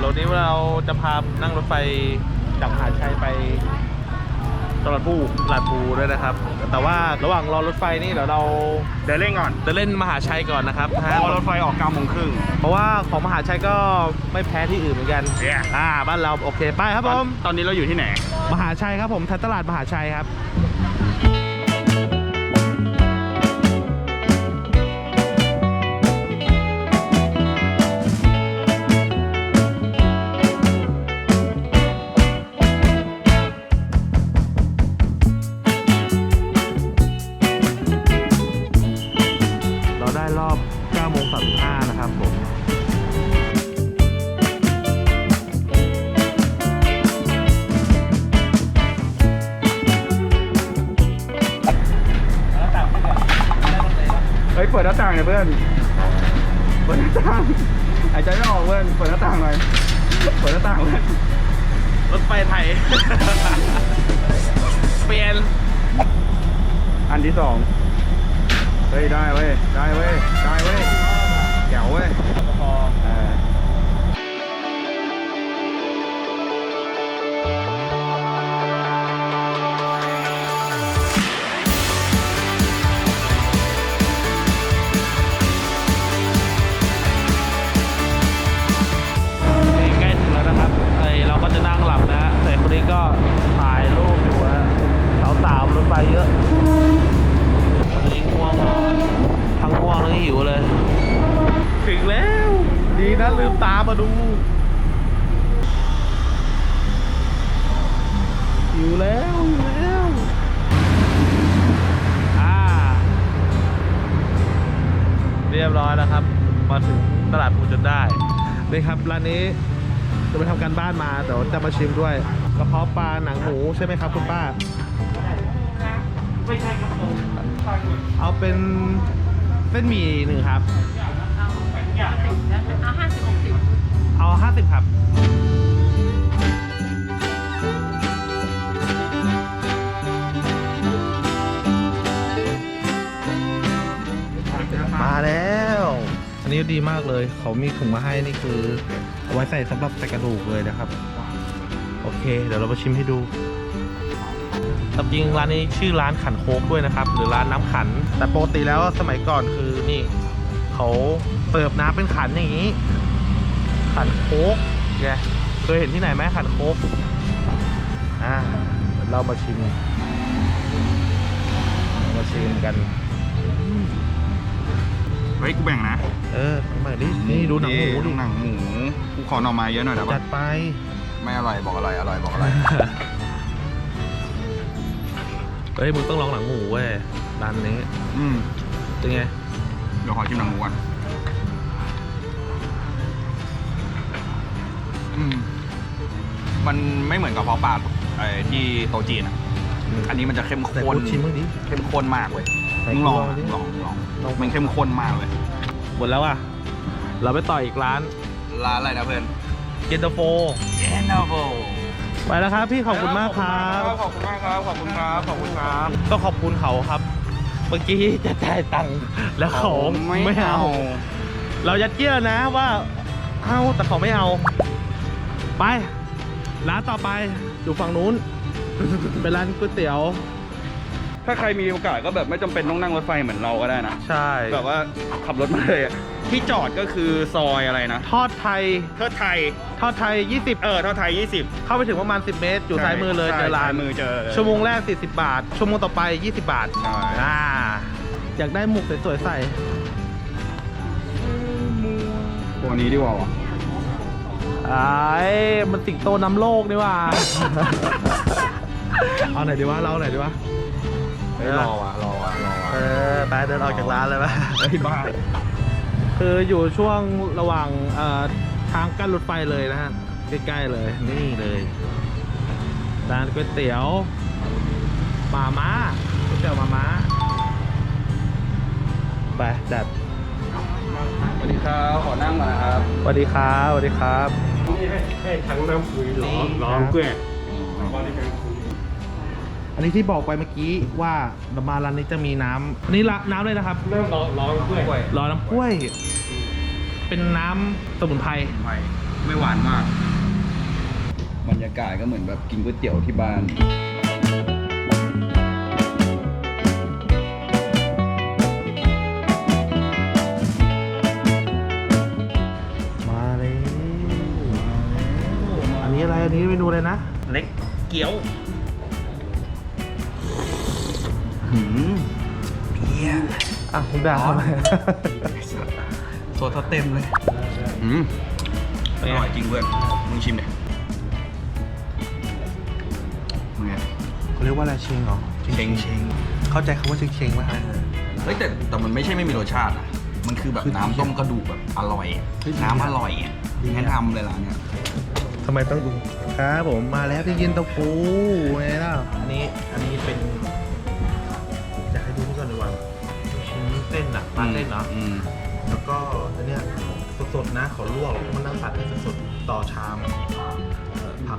เรานี้เราจะพานั่งรถไฟจากหาดชัยไป ตลาดภูตลาดภูด้วยนะครับ แต่ว่าระหว่างรอรถไฟนี่เดี๋ยวเราเดินเล่นก่อนจะเล่นมหาชัยก่อนนะครับเพราะรถไฟออก9โมงครึ่ง เพราะว่าของมหาชัยก็ไม่แพ้ที่อื่นเหมือนกัน Yeah อ่าบ้านเราโอเคไปครับผม ตอนนี้เราอยู่ที่ไหน มหาชัยครับผมทัตลาดมหาชัยครับ เฮ้ยเปิดหน้าต่างหน่อยเพื่อน เปิดหน้าต่าง หายใจไม่ออกเพื่อน เปิดหน้าต่างหน่อย เปิดหน้าต่างเพื่อน รถไฟไทย เปลี่ยน อันที่สอง เฮ้ยได้เว้ย ได้เว้ย ได้เว้ยแจ๋วเว้ย ดีนะลืมตามาดูหิวแล้วหิวแล้วอ่าเรียบร้อยแล้วครับ มาถึงตลาดภูจนได้นี่ครับร้านนี้จะไปทำการบ้านมาเดี๋ยวจะมาชิมด้วยกระเพาะปลาหนังหมูใช่ไหมครับคุณป้าไม่ใช่ครับผมเอาเป็นเส้นหมี่หนึ่งครับ เอาห้าสิบหกสิบเอาห้าสิบครับ มาแล้ว อันนี้ดีมากเลย เขามีถุงมาให้นี่คือเอาไว้ใส่สำหรับใส่กระดูกเลยนะครับ โอเค เดี๋ยวเรามาชิมให้ดูตามจริงร้านนี้ชื่อร้านขันโคกด้วยนะครับ หรือร้านน้ำขัน แต่ปกติแล้วสมัยก่อนคือนี่ เขา เสิร์ฟน้ำเป็นขันอย่างนี้ ขันโคกไงเคยเห็นที่ไหนไหมขันโคกอ่าเดี๋ยวเรามาชิมเรามาชิมกัน เฮ้ยกูแบ่งนะเออมาดินี่ดูหนังหมูดิหนังหมูกูขอหน่อไม้เยอะหน่อยได้จัปะดไป ไม่อร่อยบอกอร่อยอร่อยบอกอร่อยเฮ้ยมึงต้องลองหนังหมูเว้ยร้านนี้อืมเป็นไง เดี๋ยวขอชิมหนังหมูก่อน อืมมันไม่เหมือนกับเพาะปลาไอ้ที่โตะจีนอะอันนี้มันจะเข้มแต่ข้นกูชิมบ้างดิ เข้มข้นมากเว้ยใส่มึงลองกลัวอะดิมึงลองมึงลองลอง มันเข้มข้นมากเลยหมดแล้วอะ เราไปต่ออีกร้านร้านอะไรนะเพื่อนเย็นตาโฟ เอ็นโนโวไปแล้วครับพี่ขอบคุณมากครับ ขอบคุณมากครับ ขอบคุณครับ ขอบคุณครับ ก็ขอบคุณเขาครับ เมื่อกี้จะจ่ายตังค์แล้วเขาไม่เอา เรายัดเยียดนะว่าเอาแต่เขาไม่เอา ไป ร้านต่อไปอยู่ฝั่งนู้น เป็นร้านก๋วยเตี๋ยว ถ้าใครมีโอกาสก็แบบไม่จำเป็นต้องนั่งรถไฟเหมือนเราก็ได้นะ ใช่แบบว่าขับรถมาเลยอะที่จอดก็คือซอยอะไรนะทอดไทย เทิดไทย ทอดไทย 20 เออเทิดไทย 20เข้าไปถึงประมาณ 10 เมตร อยู่ซ้ายมือเลยใช่เจอร้านซ้ยมือเจอชั่วโมงแรก 40 บาท ชั่วโมงต่อไป 20 บาท ใช่อ่า อยากได้หมุกสวยๆใส่ ตัวนี้ดีกว่าวะ ไอ้มันสิงโตน้ำโลกนี่ว่า เอาไหนดีวะ เราเอาไหนดีวะเฮ้ยรอวะรอวะรอวะเออไปเดินออกจากร้านเลยปะเฮ้ยบ้าคืออยู่ช่วงระหว่างเอ่อทางกั้นรถไฟเลยนะฮะ ใกล้ๆเลย นี่เลยร้านก๋วยเตี๋ยวมาม่าก๋วยเตี๋ยวมาม่าไปจัดสวัสดีครับ ขอนั่งก่อนนะครับ สวัสดีครับสวัสดีครับ นี่ให้ให้ทั้งน้ำคุยร้อนนี่ร้อนเกลือแล้วก็นี่เป็นคุยอันนี้ที่บอกไปเมื่อกี้ว่าเรามาร้านนี้จะมีน้ำอันนี้ละน้ำเลยนะครับน้ำร้อนร้อนเกลือรอน้ำกล้วย เป็นน้ำสมุนไพรไม่ไม่หวานมาก บรรยากาศก็เหมือนแบบกินก๋วยเตี๋ยวที่บ้าน นนี้อะไรอันนี้เมนูอะไรนะ เล็กเกี๊ยวอะคุณดาวทำไมโซดเต็มเลยอืมอร่อยจริงเพื่อนมึงชิมดิมึงไงเขาเรียกว่าอะไรเชงเหรอเชงเชงเข้าใจคำว่าเชงเชงไหมครับเฮ้ยแต่แต่มันไม่ใช่ไม่มีรสชาตินะมันคือแบบคือน้ำต้มกระดูกแบบอร่อยอะเฮ้ยน้ำอร่อยอะแนะนำเลยร้านเนี้ย ทำไมต้องดูครับผมมาแล้วที่เย็นตาโฟไงล่ะอันนี้อันนี้เป็นอยากให้ดูนี่ก่อนดีกว่าลูกชิ้นเส้นอะปลาเส้นเนาะอืมแล้วก็อันเนี้ยสดๆนะเขาลวกแล้วมันนั่งผัดให้สดๆต่อชามเอ่อผัก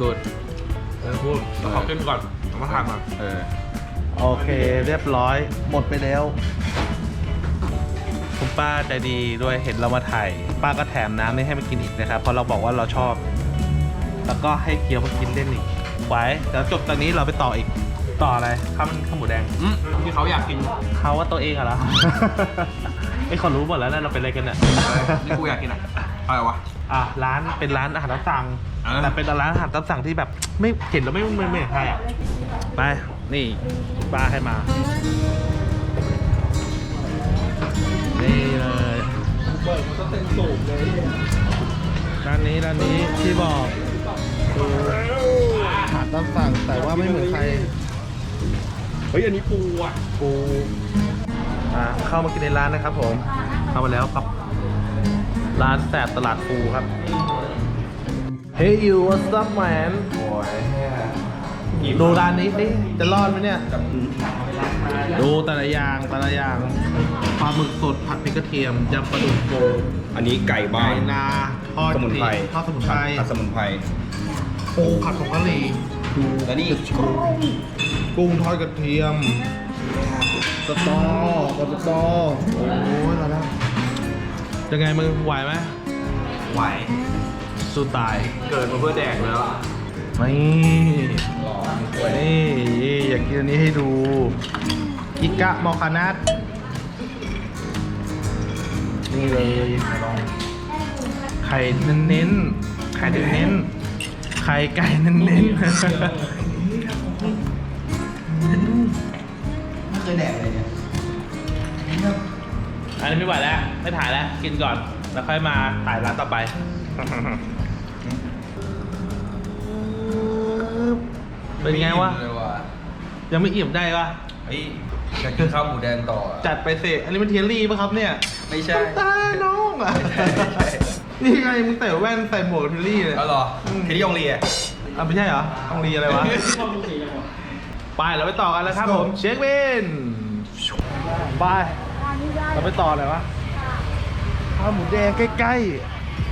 good เออพูดขอขึ้นก่อนเอามาทานก่อน เออ โอเค เรียบร้อย หมดไปแล้ว คุณป้าใจดีด้วยเห็นเรามาถ่าย ป้าก็แถมน้ำนี่ให้มากินอีกนะครับ เพราะเราบอกว่าเราชอบ แล้วก็ให้เคี้ยวมากินเล่นอีกไว้เดี๋ยวจบตอนนี้เราไปต่ออีก ต่ออะไรข้าวมันข้าวหมูแดงอืมที่เขาอยากกินเขาว่าตัวเองอะเหรอ ไอ้คนรู้หมดแล้วนะเราเป็นอะไรกันเนี่ย นี่กูอยากกินอะอะไรวะ อะร้านเป็นร้านอาหารตามสั่งเออแต่เป็นร้านอาหารตามสั่งที่แบบ ไม่เห็นแล้วไม่ไม่ไม่เห็นใครอะไปนี่ป้าให้มา นี่เลยเปิดมันก็เต็มสูบเลยร้านนี้ร้านนี้ที่บอกคืออาหารตามสั่งแต่ว่าไม่เหมือนใคร เฮ้ยอันนี้ปูอะปูอ่าเข้ามากินในร้านนะครับผม เข้ามาแล้วครับ ร้านแสบตลาดปูครับ Hey you what's up man ดูร้านนี้สิจะรอดไหมเนี่ย ดูแต่ละอย่างแต่ละอย่างปลาหมึกสดผัดพริกกระเทียมยำปลาดุกโกอันนี้ไก่บ้าไก่นนาทอดสมุนไพรทอดสมุนไพรผัดสมุนไพรปูผัดผงกะหรี่ดูแล้วนี่กุ้งทอดกระเทียมสตอกับสตอโอ้ยแล้วนะยังไงมึงไหวไหมไหว สู้ตาย เกิดมาเพื่อแดกแล้วนี่นี่อยากกินอันนี้ให้ดูอิกะมอคานัทนี่เลยลองไข่เน้นๆไข่เน้นๆไข่ไก่เน้นๆไม่เคยแดกเลยเนี่ยอันนี้ไม่ไหวแล้ว ไม่ถ่ายแล้ว กินก่อน แล้วค่อยมาถ่ายร้านต่อไป เป็นไงวะเลยว่ะยังไม่อิ่มได้ปะเฮ้ยอยากกินข้าวหมูแดงต่ออะ จัดไปเสอันนี้มันเทียรี่ปะครับเนี่ยไม่ใช่ตายน้องอะไม่ใช่ไม่ใช่ นี่ไงมึงใส่แว่นใส่หมวกเทียรี่เลยเอาเหรอเทดดี้ยองเลีย อะไม่ใช่เหรอต้องรีอะไรวะ ไปเราไปต่อกันแล้วครับผม เช็คบินไปเราไปต่อเลยวะข้าวหมูแดงใกล้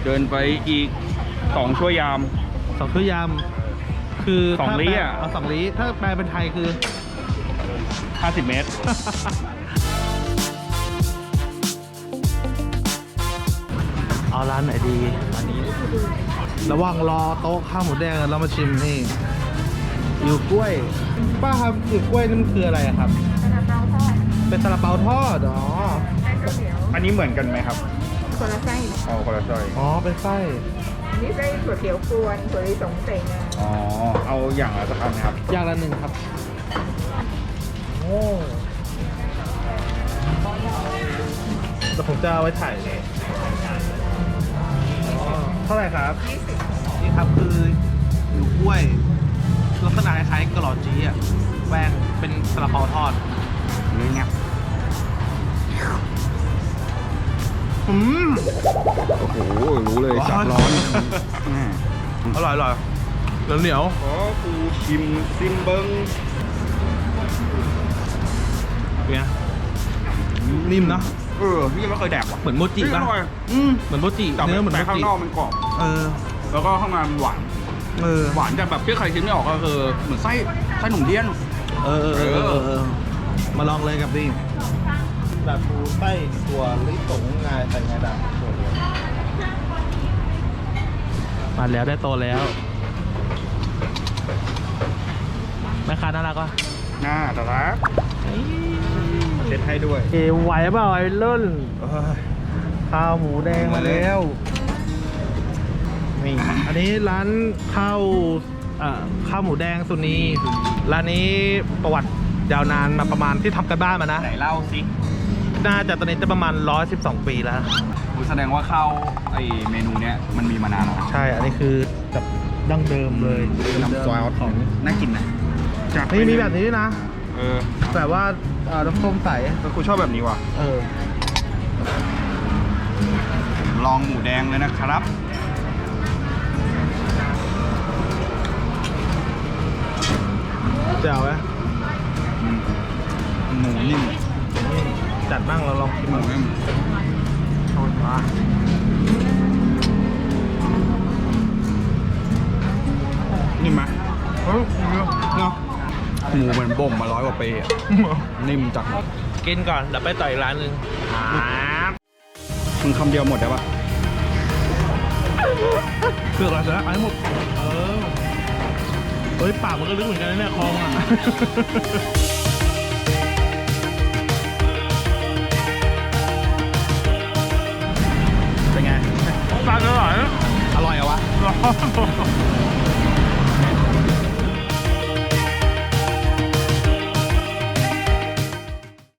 เดินไปอีกสองชั่วยามๆสองชั่วยำ คือสองถ้าลี้แปลอะ เอาสองลี้ถ้าแปลเป็นไทยคือ 50 เมตร เอาร้านไหนดีอันนี้ ระหว่างรอโต๊ะข้าวหมูแดงเรามาชิมนี่อยู่กล้วย ป้าครับอยู่กล้วยนี่มันคืออะไรอะครับ เป็นซาลาเปาทอด อ๋อ อันนี้เหมือนกันไหมครับคนละไส้อ๋อคนละซอย อ๋อ เป็นไส้อั นนี้ไส้ถั่วเขียวกวนถั่วลิสงใส่งาอ๋อ เอาอย่างละสักอันนะครับ อย่างละหนึ่งครับ โอ้แต่ผมจะเอาไว้ถ่ายเลยอ๋อเท่าไหร่ครับนี่ครับคืออยู่กล้วยลักษณะคล้ายๆกะหล่อจี้อะแป้งเป็นซาลาเปาทอด นี่ไง อืมโอ้โหรู้เลยจับร้อนแม่อร่อยอร่อยเหนียวเหนียวขอกูชิมซิมเบิงเป็นไงนิ่มเนอะเออพี่ยังไม่เคยแดกว่ะเหมือนโมจิเฮ้ยป่ะอร่อยอืมเหมือนโมจิแต่เนื้อเหมือนแต่โมข้างจินอกมันกรอบเออ แล้วก็ข้างในมันหวาน เออ หวานจากแบบที่ใครคิดไม่ออกก็คือเหมือนไส้ไส้หนุ่มเทียน เออเออเออเออเออมาลองเลยกับดิ แบบปูไส้ตัวลิสงงายใส่งาดำตัวเดียวมาแล้วได้โตแล้ว แม่ค้าน่ารักวะหน้าตาลักเซ็ตให้ด้วยเอไหวเปล่าไอ้รุ่นข้าวหมูแดงมาแล้วนี่อันนี้ร้านข้าวเอ่อข้าวหมูแดงสุนีร้านนี้ประวัติยาวนานมาประมาณที่ทำกันบ้านมานะ ไหนเล่าสิ น่าจะตอนนี้จะประมาณ 112 ปีแล้วอุ๊ยแสดงว่าข้าวไอเมนูเนี้ยมันมีมานานแล้วนะใช่ อันนี้คือแบบดั้งเดิมเลยน้ำซอสของน่ากินนะจัดไปนี่มีแบบนี้ด้วยนะ เออแต่ว่าเอ่อน้ำส้มใสก็กูชอบแบบนี้ว่ะ เออ ลองหมูแดงเลยนะครับเจ๋วไหมอืมหมูนิ่มนี่ จัดบ้างเราลองชิมหมูนิ่มโชว์มานิ่มไหมเฮ้ยเยอะเนาะหมูเหมือนบ่มมาร้อยกว่าปีอะนิ่มจังกินก่อนเดี๋ยวไปต่ออีกร้านหนึ่งมึงคำเดียวหมดได้ปะเผือกอะไรเสร็จแล้วเอาให้หมดเออเฮ้ยปากมันก็ลึกเหมือนกันนะเนี่ยคลองอะ ป็นไงปากอร่อยอร่อยเหรอวะ